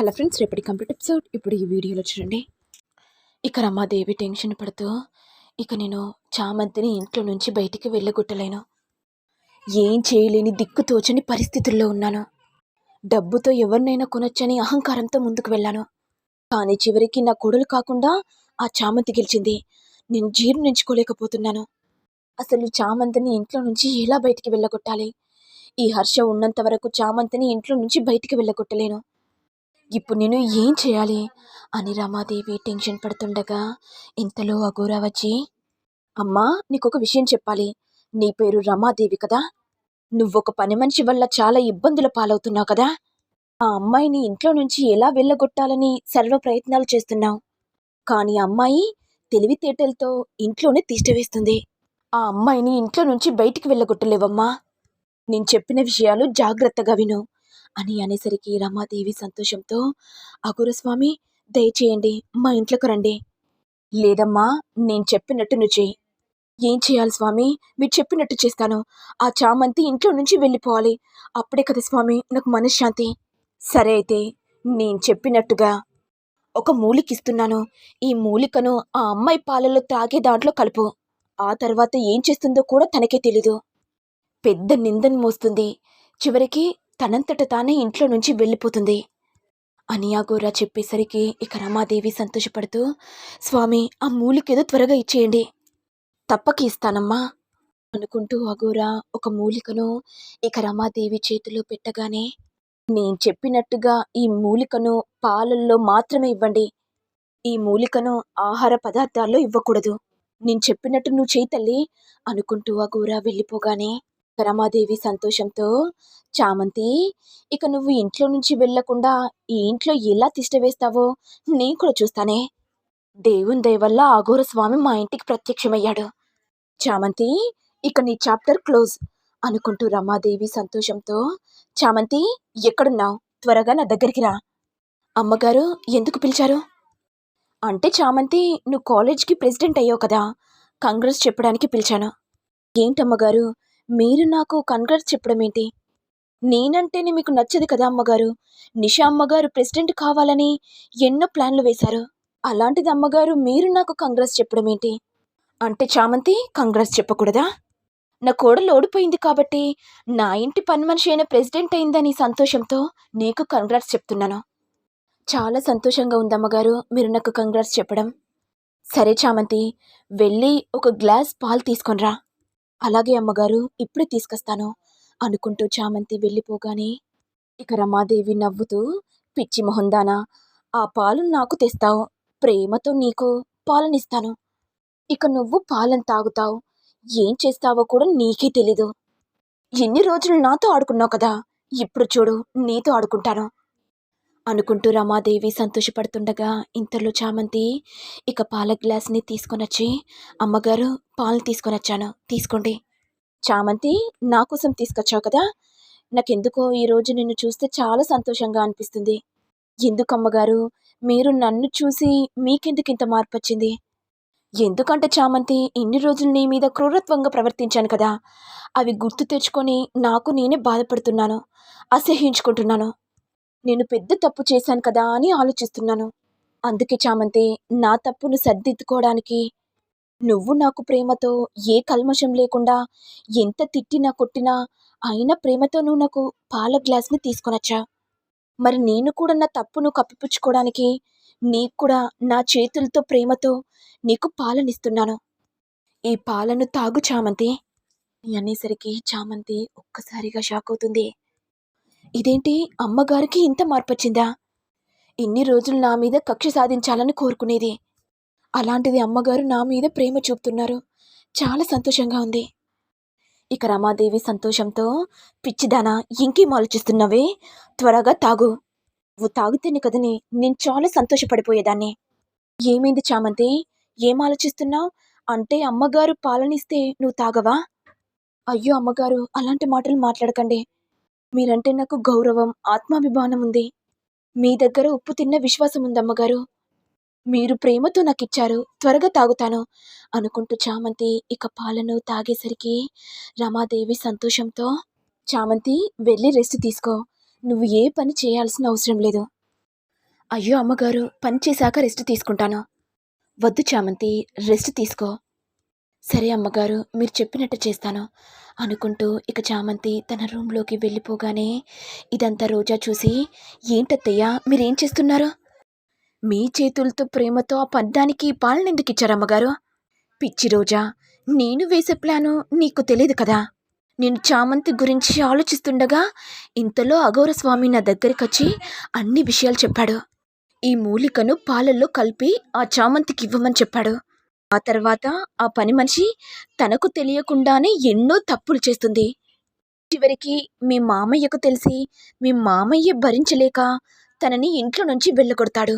Hello friends రేపటి complete episode. ఇప్పుడు ఈ వీడియోలో చూడండి. ఇక రమాదేవి టెన్షన్ పడుతూ ఇక నేను చామంతిని ఇంట్లో నుంచి బయటికి వెళ్ళగొట్టలేను. ఏం చేయలేని దిక్కు తోచని పరిస్థితుల్లో ఉన్నాను. డబ్బుతో ఎవరినైనా కొనొచ్చని అహంకారంతో ముందుకు వెళ్ళాను. కానీ చివరికి నా కొడులు కాకుండా ఆ చామంతి గెలిచింది. నేను జీర్ణించుకోలేకపోతున్నాను అసలు చామంతిని ఇంట్లో నుంచి ఎలా బయటికి వెళ్ళగొట్టాలి? ఈ హర్ష ఉన్నంత వరకు చామంతిని ఇంట్లో నుంచి బయటికి వెళ్ళగొట్టలేను. ఇప్పుడు నేను ఏం చేయాలి? అని రమాదేవి టెన్షన్ పడుతుండగా ఇంతలో అఘోరా వచ్చి అమ్మా నీకొక విషయం చెప్పాలి. నీ పేరు రమాదేవి కదా? నువ్వొక పని మనిషి వల్ల చాలా ఇబ్బందుల పాలవుతున్నావు కదా? ఆ అమ్మాయిని ఇంట్లో నుంచి ఎలా వెళ్ళగొట్టాలని సర్వ ప్రయత్నాలు చేస్తున్నావు? కానీ అమ్మాయి తెలివితేటలతో ఇంట్లోనే తిష్టవేస్తుంది. ఆ అమ్మాయిని ఇంట్లో నుంచి బయటికి వెళ్ళగొట్టలేవమ్మా. నేను చెప్పిన విషయాలు జాగ్రత్తగా విను. అని అనేసరికి రమాదేవి సంతోషంతో అగురస్వామి దయచేయండి మా ఇంట్లోకి రండి. లేదమ్మా నేను చెప్పినట్టు నువ్వు చేయి. ఏం చేయాలి స్వామి? మీరు చెప్పినట్టు చేస్తాను. ఆ చామంతి ఇంట్లో నుంచి వెళ్ళిపోవాలి. అప్పుడే కదా స్వామి నాకు మనశ్శాంతి. సరే అయితే నేను చెప్పినట్టుగా. ఒక మూలికిస్తున్నాను. ఈ మూలికను ఆ అమ్మాయి పాలలో త్రాగే దాంట్లో కలుపు. ఆ తర్వాత ఏం చేస్తుందో కూడా తనకే తెలీదు. పెద్ద నిందను మోస్తుంది. చివరికి తనంతట తానే ఇంట్లో నుంచి వెళ్ళిపోతుంది. అని అఘోరా చెప్పేసరికి ఇక రమాదేవి సంతోషపడుతూ స్వామి ఆ మూలికేదో త్వరగా ఇచ్చేయండి. తప్పకి ఇస్తానమ్మా. అనుకుంటూ అఘోరా ఒక మూలికను ఇక రమాదేవి చేతిలో పెట్టగానే నేను చెప్పినట్టుగా ఈ మూలికను పాలల్లో మాత్రమే ఇవ్వండి. ఈ మూలికను ఆహార పదార్థాల్లో ఇవ్వకూడదు. నేను చెప్పినట్టు నువ్వు చేయి తల్లి. అనుకుంటూ అఘోరా వెళ్ళిపోగానే రమాదేవి సంతోషంతో చామంతి ఇక నువ్వు ఇంట్లో నుంచి వెళ్ళకుండా ఈ ఇంట్లో ఎలా తిష్టవేస్తావో నేను కూడా చూస్తానే. దేవుని దయవల్ల అఘోర స్వామి మా ఇంటికి ప్రత్యక్షమయ్యాడు. చామంతి ఇక నీ చాప్టర్ క్లోజ్ అనుకుంటూ రమాదేవి సంతోషంతో చామంతి ఎక్కడున్నావు? త్వరగా నా దగ్గరికి రా. అమ్మగారు ఎందుకు పిలిచారు? అంటే చామంతి నువ్వు కాలేజ్కి ప్రెసిడెంట్ అయ్యావు కదా కంగ్రెస్ చెప్పడానికి పిలిచాను. ఏంటమ్మగారు? మీరు నాకు కంగ్రెస్ చెప్పడం ఏంటి నేనంటేనే మీకు నచ్చదు కదా అమ్మగారు. నిషా అమ్మగారు ప్రెసిడెంట్ కావాలని ఎన్నో ప్లాన్లు వేశారు. అలాంటిది అమ్మగారు మీరు నాకు కంగ్రెస్ చెప్పడం ఏంటి అంటే చామంతి కంగ్రెస్ చెప్పకూడదా? నా కోడలు ఓడిపోయింది కాబట్టి నా ఇంటి పని మనిషి అయిన ప్రెసిడెంట్ అయిందని సంతోషంతో నీకు కంగ్రాట్స్ చెప్తున్నాను. చాలా సంతోషంగా ఉంది అమ్మగారు మీరు నాకు కంగ్రాట్స్ చెప్పడం. సరే చామంతి వెళ్ళి ఒక గ్లాస్ పాలు తీసుకొనిరా. అలాగే అమ్మగారు ఇప్పుడే తీసుకొస్తాను అనుకుంటూ చామంతి వెళ్ళిపోగానే ఇక రమాదేవి నవ్వుతూ పిచ్చి మొహందానా ఆ పాలు నాకు తెస్తావు ప్రేమతో నీకు పాలనిస్తాను. ఇక నువ్వు పాలను తాగుతావు ఏం చేస్తావో కూడా నీకే తెలీదు. ఎన్ని రోజులు నాతో ఆడుకున్నావు కదా ఇప్పుడు చూడు నీతో ఆడుకుంటాను. అనుకుంటూ రమాదేవి సంతోషపడుతుండగా ఇంతలో చామంతి ఇక పాల గ్లాస్ని తీసుకొనొచ్చి అమ్మగారు పాలు తీసుకొనొచ్చాను. తీసుకోండి. చామంతి నా కోసం తీసుకొచ్చావు కదా? నాకెందుకో ఈరోజు నిన్ను చూస్తే చాలా సంతోషంగా అనిపిస్తుంది. ఎందుకు అమ్మగారు? మీరు నన్ను చూసి మీకెందుకు ఇంత మార్పు వచ్చింది ఎందుకంటే చామంతి ఇన్ని రోజులు నీ మీద క్రూరత్వంగా ప్రవర్తించాను కదా? అవి గుర్తు తెచ్చుకొని నాకు నేనే బాధపడుతున్నాను అసహ్యించుకుంటున్నాను. నేను పెద్ద తప్పు చేశాను కదా అని ఆలోచిస్తున్నాను. అందుకే చామంతి నా తప్పును సర్దిద్దుకోవడానికి నువ్వు నాకు ప్రేమతో ఏ కల్మషం లేకుండా ఎంత తిట్టినా కొట్టినా అయినా ప్రేమతో నువ్వు నాకు పాల గ్లాస్ని తీసుకొనొచ్చా? మరి నేను కూడా నా తప్పును కప్పిపుచ్చుకోవడానికి నీకు కూడా నా చేతులతో ప్రేమతో నీకు పాలనిస్తున్నాను. ఈ పాలను తాగు చామంతి. అనేసరికి చామంతి ఒక్కసారిగా షాక్ అవుతుంది. ఇదేంటి అమ్మగారికి ఇంత మార్పొచ్చిందా? ఇన్ని రోజులు నా మీద కక్ష సాధించాలని కోరుకునేది. అలాంటిది అమ్మగారు నా మీద ప్రేమ చూపుతున్నారు. చాలా సంతోషంగా ఉంది. ఇక రమాదేవి సంతోషంతో పిచ్చిదానా ఇంకేం ఆలోచిస్తున్నావే? త్వరగా తాగు. నువ్వు తాగుతేనే కదని నేను చాలా సంతోషపడిపోయేదాన్ని. ఏమైంది చామంతి? ఏం ఆలోచిస్తున్నావు? అంటే అమ్మగారు పాలనిస్తే నువ్వు తాగవా? అయ్యో అమ్మగారు అలాంటి మాటలు మాట్లాడకండి. మీరంటే నాకు గౌరవం ఆత్మాభిమానం ఉంది. మీ దగ్గర ఉప్పు తిన్న విశ్వాసం ఉంది అమ్మగారు మీరు ప్రేమతో నాకు ఇచ్చారు త్వరగా తాగుతాను అనుకుంటూ చామంతి ఇక పాలను తాగేసరికి రమాదేవి సంతోషంతో చామంతి వెళ్ళి రెస్ట్ తీసుకో. నువ్వు ఏ పని చేయాల్సిన అవసరం లేదు. అయ్యో అమ్మగారు పని చేశాక రెస్ట్ తీసుకుంటాను. వద్దు చామంతి రెస్ట్ తీసుకో. సరే అమ్మగారు మీరు చెప్పినట్టు చేస్తాను. అనుకుంటూ ఇక చామంతి తన రూమ్లోకి వెళ్ళిపోగానే ఇదంతా రోజా చూసి ఏంటత్తయ్య మీరేం చేస్తున్నారు? మీ చేతులతో ప్రేమతో ఆ పడ్డానికి పాలనెందుకు ఇచ్చారు అమ్మగారు పిచ్చి రోజా నేను వేసే ప్లాను నీకు తెలియదు కదా. నేను చామంతి గురించి ఆలోచిస్తుండగా ఇంతలో అఘోరస్వామి నా దగ్గరికి వచ్చి అన్ని విషయాలు చెప్పాడు. ఈ మూలికను పాలల్లో కలిపి ఆ చామంతికి ఇవ్వమని చెప్పాడు. ఆ తర్వాత ఆ పని మనిషి తనకు తెలియకుండానే ఎన్నో తప్పులు చేస్తుంది. చివరికి మీ మామయ్యకు తెలిసి మీ మామయ్య భరించలేక తనని ఇంట్లో నుంచి వెళ్ళగొడతాడు.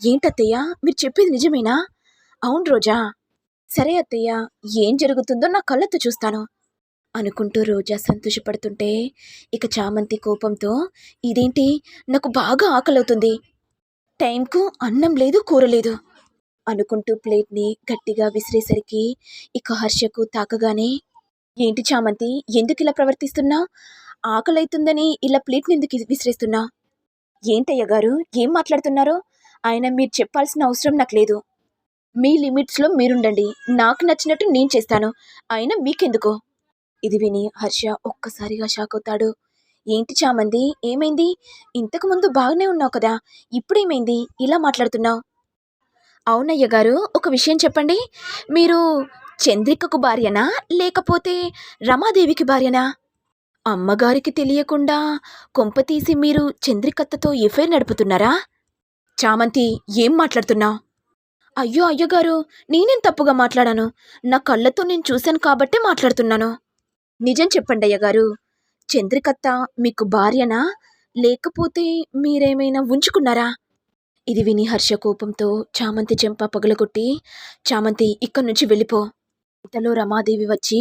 ఏంటత్తయ్య? మీరు చెప్పేది నిజమేనా? అవును రోజా. సరే అత్తయ్య ఏం జరుగుతుందో నా కళ్ళతో చూస్తాను. అనుకుంటూ రోజా సంతోషపడుతుంటే ఇక చామంతి కోపంతో ఇదేంటి? నాకు బాగా ఆకలవుతుంది. టైంకు అన్నం లేదు కూర లేదు. అనుకుంటూ ప్లేట్ని గట్టిగా విసిరేసరికి ఇక హర్షకు తాకగానే ఏంటి చామంతి ఎందుకు ఇలా ప్రవర్తిస్తున్నా? ఆకలైతుందని ఇలా ప్లేట్ని ఎందుకు విసిరేస్తున్నా? ఏంటయ్య గారు ఏం మాట్లాడుతున్నారో? ఆయన మీరు చెప్పాల్సిన అవసరం నాకు లేదు. మీ లిమిట్స్లో మీరుండండి. నాకు నచ్చినట్టు నేను చేస్తాను. అయినా మీకెందుకు? ఇది విని హర్ష ఒక్కసారిగా షాక్ అవుతాడు. ఏంటి చామంది ఏమైంది? ఇంతకుముందు బాగానే ఉన్నావు కదా ఇప్పుడేమైంది? ఇలా మాట్లాడుతున్నావు? అవునయ్య గారు ఒక విషయం చెప్పండి. మీరు చంద్రికకు భార్యనా లేకపోతే రమాదేవికి భార్యనా? అమ్మగారికి తెలియకుండా కొంపతీసి మీరు చంద్రికత్తతో ఎఫైర్ నడుపుతున్నారా? చామంతి ఏం మాట్లాడుతున్నావు? అయ్యో అయ్యగారు నేనేం తప్పుగా మాట్లాడాను? నా కళ్ళతో నేను చూశాను కాబట్టే మాట్లాడుతున్నాను. నిజం చెప్పండి అయ్యగారు చంద్రికత్త మీకు భార్యనా లేకపోతే మీరేమైనా ఉంచుకున్నారా? ఇది విని హర్ష కోపంతో చామంతి చెంప పగలగొట్టి చామంతి ఇక్కడి నుంచి వెళ్ళిపో. ఇంతలో రమాదేవి వచ్చి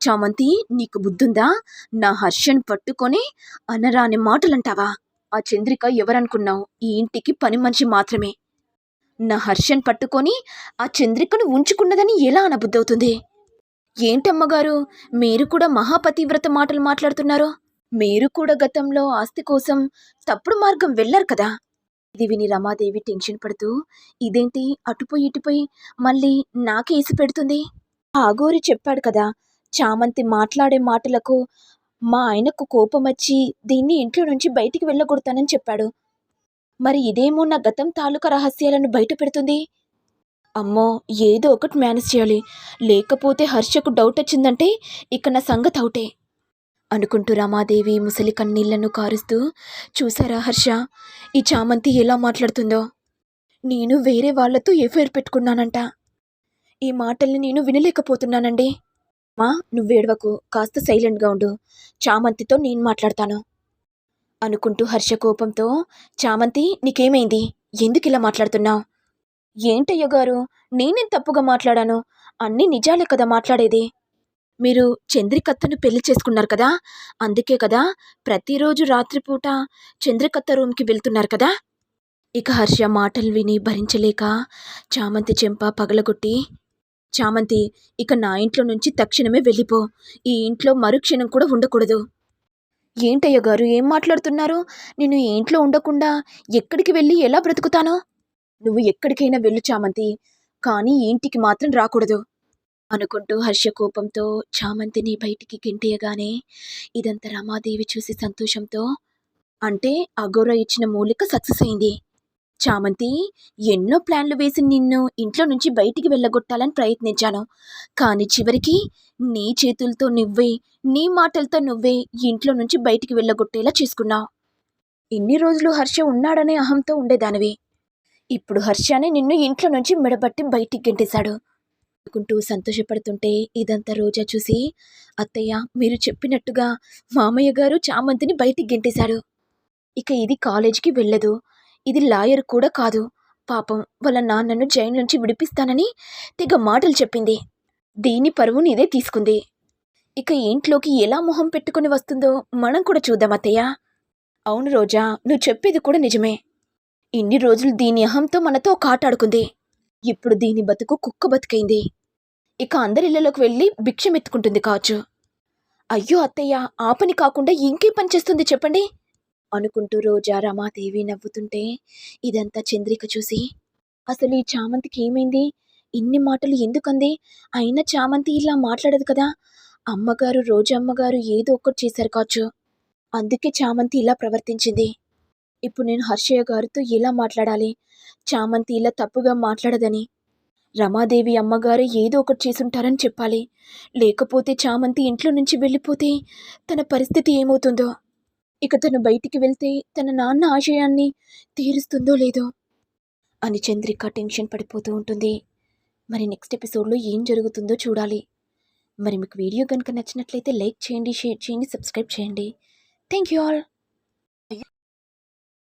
చామంతి నీకు బుద్ధుందా? నా హర్షను పట్టుకొని అనరాని మాటలంటావా? ఆ చంద్రిక ఎవరనుకున్నావు? ఈ ఇంటికి పని మనిషి మాత్రమే. నా హర్షను పట్టుకొని ఆ చంద్రికను ఉంచుకున్నదని ఎలా అనబుద్ధవుతుంది? ఏంటమ్మగారు మీరు కూడా మహాపతివ్రత మాటలు మాట్లాడుతున్నారు? మీరు కూడా గతంలో ఆస్తి కోసం తప్పుడు మార్గం వెళ్ళారు కదా? ఇది విని రమాదేవి టెన్షన్ పడుతూ ఇదేంటి? అటుపోయి ఇటుపోయి మళ్ళీ నాకే ఏసి పెడుతుంది? ఆగోరి చెప్పాడు కదా చామంతి మాట్లాడే మాటలకు మా ఆయనకు కోపం వచ్చి దీన్ని ఇంట్లో నుంచి బయటికి వెళ్ళగొడతానని చెప్పాడు. మరి ఇదేమో నా గతం తాలూకా రహస్యాలను బయట పెడుతుంది? అమ్మో ఏదో ఒకటి మేనేజ్ చేయాలి. లేకపోతే హర్షకు డౌట్ వచ్చిందంటే ఇక నా సంగతి అవుటే. అనుకుంటూ రమాదేవి ముసలి కన్నీళ్ళను కారుస్తూ చూసారా హర్ష ఈ చామంతి ఎలా మాట్లాడుతుందో? నేను వేరే వాళ్ళతో ఎఫైర్ పెట్టుకున్నానంట. ఈ మాటల్ని నేను వినలేకపోతున్నానండి. మా నువ్వేడవకు కాస్త సైలెంట్గా ఉండు. చామంతితో నేను మాట్లాడతాను. అనుకుంటూ హర్ష కోపంతో చామంతి నీకేమైంది? ఎందుకు ఇలా మాట్లాడుతున్నావు? ఏంటయ్య గారు నేనేం తప్పుగా మాట్లాడాను? అన్నీ నిజాలే కదా మాట్లాడేది. మీరు చంద్రికత్తను పెళ్ళి చేసుకున్నారు కదా? అందుకే కదా ప్రతిరోజు రాత్రిపూట చంద్రికత్త రూమ్కి వెళ్తున్నారు కదా? ఇక హర్ష మాటలు విని భరించలేక చామంతి చెంప పగలగొట్టి చామంతి ఇక నా ఇంట్లో నుంచి తక్షణమే వెళ్ళిపో. ఈ ఇంట్లో మరుక్షణం కూడా ఉండకూడదు. ఏంటయ్య గారు ఏం మాట్లాడుతున్నారు? నేను ఈ ఇంట్లో ఉండకుండా ఎక్కడికి వెళ్ళి ఎలా బ్రతుకుతాను? నువ్వు ఎక్కడికైనా వెళ్ళు చామంతి కానీ ఇంటికి మాత్రం రాకూడదు. అనుకుంటూ హర్ష కోపంతో చామంతిని బయటికి గింటేయగానే ఇదంతా రమాదేవి చూసి సంతోషంతో అంటే అఘోర ఇచ్చిన మూలిక సక్సెస్ అయింది. చామంతి ఎన్నో ప్లాన్లు వేసి నిన్ను ఇంట్లో నుంచి బయటికి వెళ్ళగొట్టాలని ప్రయత్నించాను. కానీ చివరికి నీ చేతులతో నువ్వే నీ మాటలతో నువ్వే ఇంట్లో నుంచి బయటికి వెళ్ళగొట్టేలా చేసుకున్నావు. ఇన్ని రోజులు హర్ష ఉన్నాడనే అహంతో ఉండేదానివి. ఇప్పుడు హర్షనే నిన్ను ఇంట్లో నుంచి మెడబట్టి బయటికి గెంటేశాడు. అనుకుంటూ సంతోషపడుతుంటే ఇదంతా రోజా చూసి అత్తయ్య మీరు చెప్పినట్టుగా మామయ్య గారు చామంతిని బయటికి గెంటేశాడు ఇక ఇది కాలేజీకి వెళ్ళదు. ఇది లాయర్ కూడా కాదు. పాపం వాళ్ళ నాన్నను జైలు నుంచి విడిపిస్తానని తెగ మాటలు చెప్పింది. దీని పరువు నీదే తీసుకుంది. ఇక ఇంట్లోకి ఎలా మొహం పెట్టుకుని వస్తుందో మనం కూడా చూద్దాం అత్తయ్య. అవును రోజా నువ్వు చెప్పేది కూడా నిజమే. ఇన్ని రోజులు దీని అహంతో మనతో కాటాడుకుంది ఇప్పుడు దీని బతుకు కుక్క బతికైంది. ఇక అందరిళ్ళలోకి వెళ్ళి భిక్షం ఎత్తుకుంటుంది అయ్యో అత్తయ్య ఆ పని కాకుండా ఇంకే పని చేస్తుంది చెప్పండి? అనుకుంటూ రోజా రమాదేవి నవ్వుతుంటే ఇదంతా చంద్రిక చూసి అసలు ఈ చామంతికి ఏమైంది? ఇన్ని మాటలు ఎందుకంది? అయినా చామంతి ఇలా మాట్లాడదు కదా? అమ్మగారు రోజమ్మగారు ఏదో ఒకటి చేశారు కాచు అందుకే చామంతి ఇలా ప్రవర్తించింది. ఇప్పుడు నేను హర్షయ్య గారితో ఎలా మాట్లాడాలి? చామంతి ఇలా తప్పుగా మాట్లాడదని. రమాదేవి అమ్మగారు ఏదో ఒకటి చేసుంటారని చెప్పాలి. లేకపోతే చామంతి ఇంట్లో నుంచి వెళ్ళిపోతే తన పరిస్థితి ఏమవుతుందో? ఇక తను బయటికి వెళ్తే తన నాన్న ఆశయాన్ని తీరుస్తుందో లేదో? అని చంద్రిక టెన్షన్ పడిపోతూ ఉంటుంది. మరి నెక్స్ట్ ఎపిసోడ్లో ఏం జరుగుతుందో చూడాలి. మరి మీకు వీడియో కనుక నచ్చినట్లయితే లైక్ చేయండి షేర్ చేయండి సబ్స్క్రైబ్ చేయండి. Thank you all.